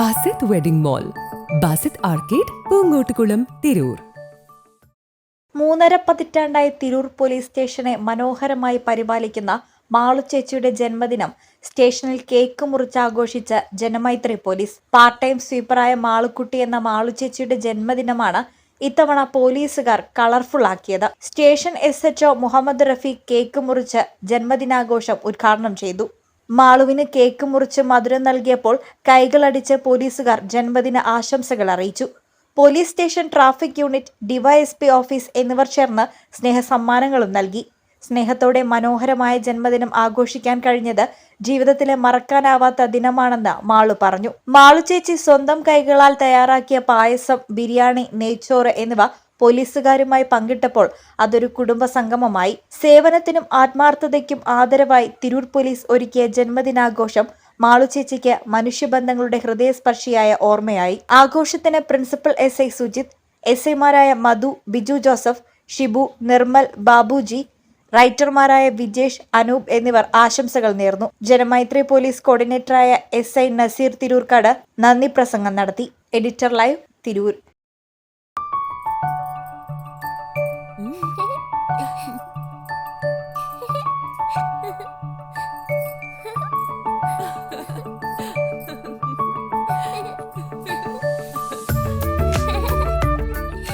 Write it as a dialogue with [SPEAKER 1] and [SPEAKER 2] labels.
[SPEAKER 1] Basith wedding mall. Basith arcade Poonkottukulam Tirur.
[SPEAKER 2] മൂന്നര പതിറ്റാണ്ടായി Tirur police സ്റ്റേഷനെ മനോഹരമായി പരിപാലിക്കുന്ന മാളു ചേച്ചിയുടെ ജന്മദിനം സ്റ്റേഷനിൽ കേക്ക് മുറിച്ച് ആഘോഷിച്ച ജനമൈത്രി പോലീസ്. പാർട്ട് ടൈം സ്വീപ്പറായ മാളുക്കുട്ടി എന്ന മാളു ചേച്ചിയുടെ ജന്മദിനമാണ് ഇത്തവണ പോലീസുകാർ കളർഫുൾ ആക്കിയത് station S HO Muhammad Rafeeq cake മുറിച്ച് ജന്മദിനാഘോഷം ഉദ്ഘാടനം ചെയ്തു. മാളുവിന് കേക്ക് മുറിച്ച് മധുരം നൽകിയപ്പോൾ കൈകളടിച്ച് പോലീസുകാർ ജന്മദിന ആശംസകൾ അറിയിച്ചു. Police station traffic unit DYSP office എന്നിവർ ചേർന്ന് സ്നേഹസമ്മാനങ്ങളും നൽകി. സ്നേഹത്തോടെ മനോഹരമായ ജന്മദിനം ആഘോഷിക്കാൻ കഴിഞ്ഞത് ജീവിതത്തിലെ മറക്കാനാവാത്ത ദിനമാണെന്ന് മാളു പറഞ്ഞു. മാളു ചേച്ചി സ്വന്തം കൈകളാൽ തയ്യാറാക്കിയ പായസം ബിരിയാണി നെയ്ച്ചോറ് എന്നിവ പോലീസുകാരുമായി പങ്കിട്ടപ്പോൾ അതൊരു കുടുംബ സംഗമമായി. സേവനത്തിനും ആത്മാർത്ഥതയ്ക്കും ആദരവായി തിരൂർ പോലീസ് ഒരുക്കിയ ജന്മദിനാഘോഷം മാളു ചേച്ചിക്ക് മനുഷ്യബന്ധങ്ങളുടെ ഹൃദയസ്പർശിയായ ഓർമ്മയായി. ആഘോഷത്തിന് principal S I Sujith S ഐമാരായ മധു ബിജു ജോസഫ് ഷിബു നിർമ്മൽ ബാബുജി റൈറ്റർമാരായ വിജേഷ് അനൂപ് എന്നിവർ ആശംസകൾ നേർന്നു. ജനമൈത്രി പോലീസ് കോർഡിനേറ്ററായ എസ് ഐ നസീർ തിരൂർക്കാട് നന്ദി പ്രസംഗം നടത്തി. Editor live Tirur.